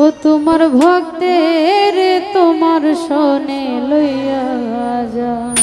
ও তোমার ভক্তের তোমার সনে লইয়া যা